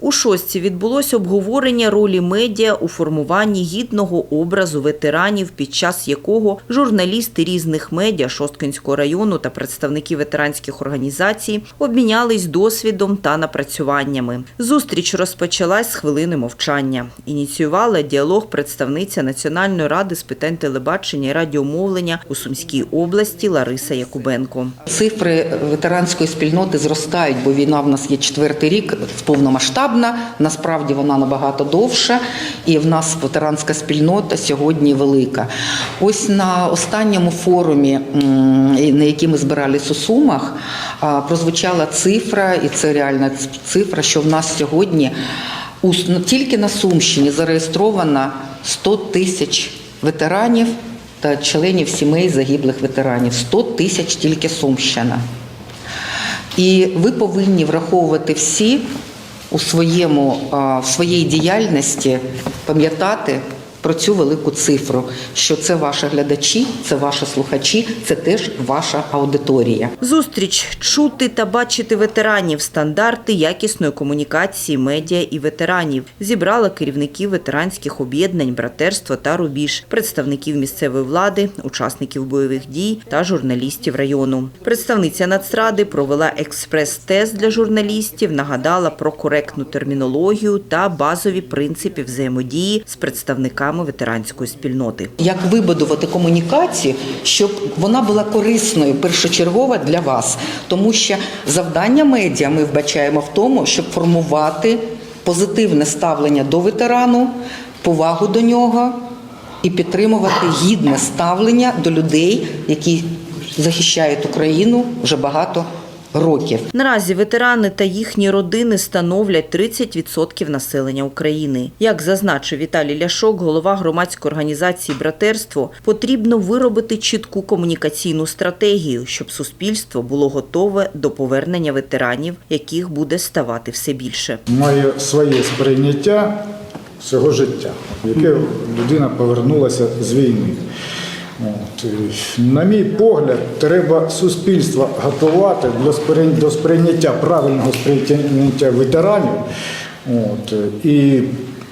У шостці відбулося обговорення ролі медіа у формуванні гідного образу ветеранів, під час якого журналісти різних медіа Шосткинського району та представники ветеранських організацій обмінялись досвідом та напрацюваннями. Зустріч розпочалась з хвилини мовчання. Ініціювала діалог представниця Національної ради з питань телебачення і радіомовлення у Сумській області Лариса Якубенко. Цифри ветеранської спільноти зростають, бо війна в нас є четвертий рік повномасштабна. Насправді вона набагато довша, і в нас ветеранська спільнота сьогодні велика. Ось на останньому форумі, на який ми збирались у Сумах, прозвучала цифра, і це реальна цифра, що в нас сьогодні ну, тільки на Сумщині зареєстровано 100 тисяч ветеранів та членів сімей загиблих ветеранів. 100 тисяч тільки Сумщина. І ви повинні враховувати всі у своєму в своїй діяльності, пам'ятати про цю велику цифру, що це ваші глядачі, це ваші слухачі, це теж ваша аудиторія. Зустріч чути та бачити ветеранів, стандарти якісної комунікації медіа і ветеранів зібрала керівників ветеранських об'єднань Братерство та Рубіж, представників місцевої влади, учасників бойових дій та журналістів району. Представниця Нацради провела експрес-тест для журналістів, нагадала про коректну термінологію та базові принципи взаємодії з представниками ветеранської спільноти. Як вибудувати комунікацію, щоб вона була корисною першочергово для вас, тому що завдання медіа ми вбачаємо в тому, щоб формувати позитивне ставлення до ветерану, повагу до нього і підтримувати гідне ставлення до людей, які захищають Україну вже багато років. Наразі ветерани та їхні родини становлять 30% населення України. Як зазначив Віталій Ляшок, голова громадської організації Братерство, потрібно виробити чітку комунікаційну стратегію, щоб суспільство було готове до повернення ветеранів, яких буде ставати все більше. має своє сприйняття свого життя, яке людина повернулася з війни. От. На мій погляд, треба суспільство готувати до сприйняття правильного сприйняття ветеранів, от, і,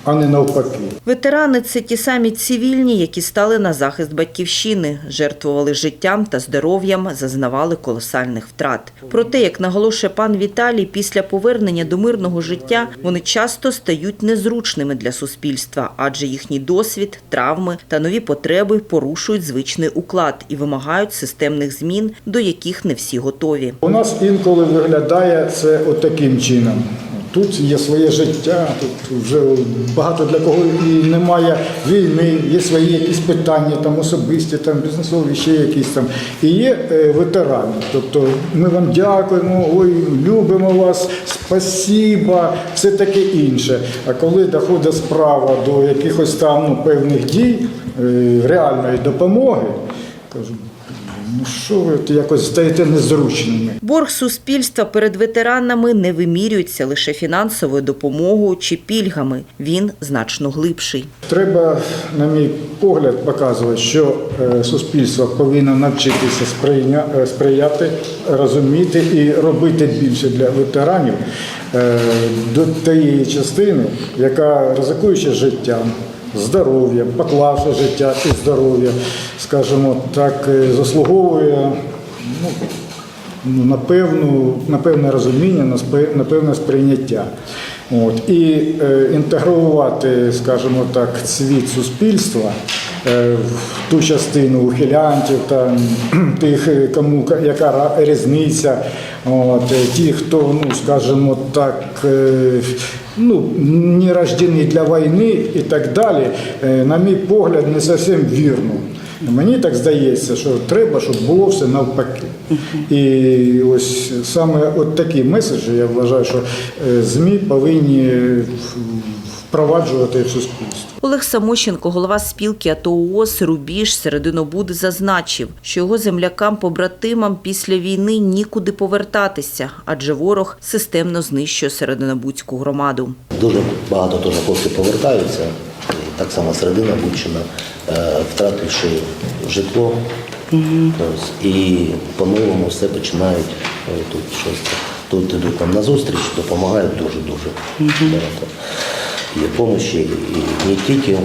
а не навпаки. Ветерани це ті самі цивільні, які стали на захист батьківщини, жертвували життям та здоров'ям, зазнавали колосальних втрат. Проте, як наголошує пан Віталій, після повернення до мирного життя вони часто стають незручними для суспільства, адже їхній досвід, травми та нові потреби порушують звичний уклад і вимагають системних змін, до яких не всі готові. У нас інколи виглядає це отаким чином. Тут є своє життя, тут вже багато для кого і немає війни, є свої якісь питання, там особисті, там бізнесові, ще якісь там. І є е, ветерани. Тобто ми вам дякуємо, ой, любимо вас, спасіба, все таке інше. А коли доходить справа до якихось там ну, певних дій, е, реальної допомоги, кажу, ну що ви от якось стаєте незручними. Борг суспільства перед ветеранами не вимірюється лише фінансовою допомогою чи пільгами. Він значно глибший. Треба, на мій погляд, показувати, що е, суспільство повинно навчитися е, сприяти, розуміти і робити більше для ветеранів е, до тієї частини, яка ризикуючи життям, здоров'ям, поклавши життя і здоров'я, скажімо так, е, заслуговує ну, на, певну, на певне розуміння, на, певне сприйняття. От. І е, інтегрувати, скажімо так, світ суспільства ту частину ухилянтів, та тих, е, кому ка- яка різниця, от, е, ті, хто, ну, скажімо так, е, ну, не рождені для війни і так далі, е, на мій погляд, не зовсім вірно. Мені так здається, що треба, щоб було все навпаки. І ось саме от такі меседжі, я вважаю, що е, ЗМІ повинні впроваджувати в суспільство. Олег Самощенко, голова спілки АТО ООС «Рубіж» Серединобуд зазначив, що його землякам-побратимам після війни нікуди повертатися, адже ворог системно знищує Серединобудську громаду. Дуже багато теж хлопців повертаються. Так само середина Бучина, е, втративши житло. Ось, і по-новому все починають е, тут щось тут ідуть нам на зустріч, допомагають дуже-дуже багато. Є помощі, і не тільки е,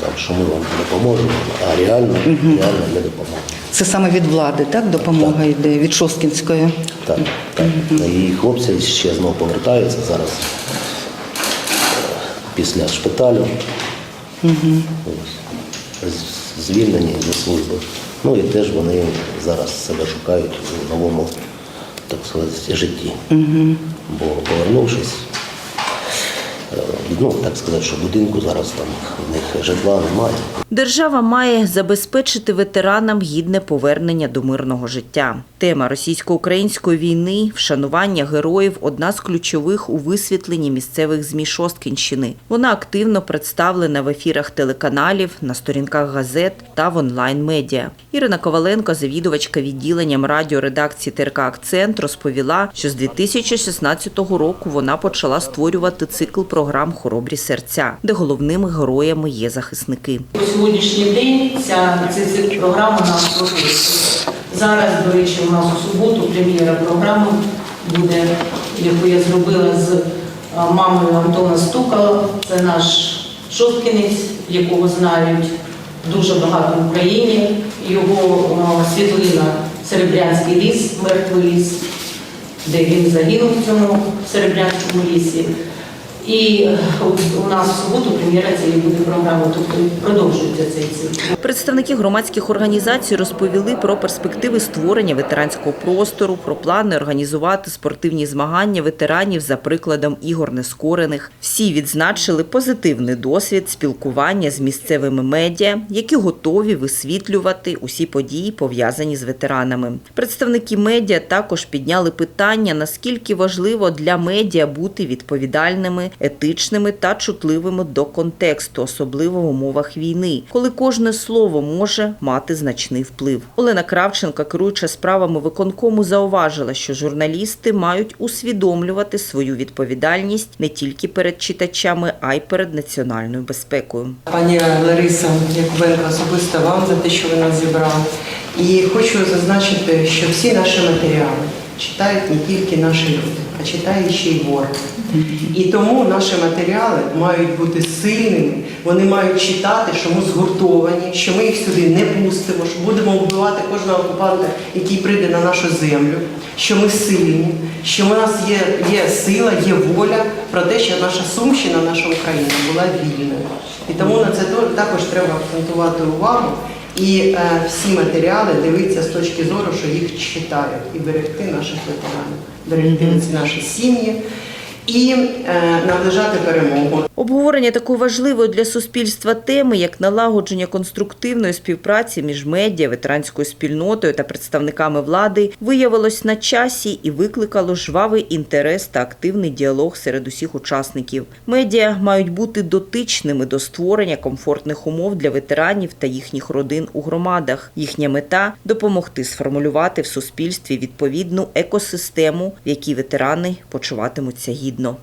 там, що ми вам допоможемо, а реально, реально для допомоги. Це саме від влади, так? Допомога йде від Шосткінської. Так, так. І хлопці ще знову повертаються зараз е, після шпиталю. Ось. З- Звільнені зі служби. Ну і теж вони зараз себе шукають у новому, так сказати, житті. Бо повернувшись, ну так сказати, що будинку зараз там в них житла немає. Держава має забезпечити ветеранам гідне повернення до мирного життя. Тема російсько-української війни, вшанування героїв одна з ключових у висвітленні місцевих змі Шосткінщини. Вона активно представлена в ефірах телеканалів, на сторінках газет та в онлайн-медіа. Ірина Коваленко, завідувачка відділенням радіоредакції ТРК Акцент, розповіла, що з 2016 року вона почала створювати цикл програм Хоробрі серця, де головними героями є захисники. По сьогоднішній день ця, ця, програма нас продовжується. Зараз, до речі, у нас у суботу прем'єра програми буде, яку я зробила з мамою Антона Стукала. Це наш шосткинець, якого знають дуже багато в Україні. Його а, світлина Серебрянський ліс, мертвий ліс, де він загинув в цьому Серебрянському лісі. І е, у нас в суботу прем'єра цієї буде програми, тобто продовжується цей цикл. Представники громадських організацій розповіли про перспективи створення ветеранського простору, про плани організувати спортивні змагання ветеранів за прикладом ігор нескорених. Всі відзначили позитивний досвід спілкування з місцевими медіа, які готові висвітлювати усі події, пов'язані з ветеранами. Представники медіа також підняли питання, наскільки важливо для медіа бути відповідальними, етичними та чутливими до контексту, особливо в умовах війни, коли кожне слово може мати значний вплив. Олена Кравченка, керуюча справами виконкому, зауважила, що журналісти мають усвідомлювати свою відповідальність не тільки перед читачами, а й перед національною безпекою. Пані Лариса Якубенко, особисто вам за те, що ви нас зібрали. І хочу зазначити, що всі наші матеріали читають не тільки наші люди, а читає ще й ворог. І тому наші матеріали мають бути сильними, вони мають читати, що ми згуртовані, що ми їх сюди не пустимо, що будемо вбивати кожного окупанта, який прийде на нашу землю, що ми сильні, що в нас є, є сила, є воля про те, що наша Сумщина, наша Україна була вільною. І тому на це також треба акцентувати увагу і е, всі матеріали дивитися з точки зору, що їх читають, і берегти наших ветеранів, берегти наші сім'ї і е, наближати перемогу. Обговорення такої важливої для суспільства теми, як налагодження конструктивної співпраці між медіа, ветеранською спільнотою та представниками влади, виявилось на часі і викликало жвавий інтерес та активний діалог серед усіх учасників. Медіа мають бути дотичними до створення комфортних умов для ветеранів та їхніх родин у громадах. Їхня мета допомогти сформулювати в суспільстві відповідну екосистему, в якій ветерани почуватимуться гідно.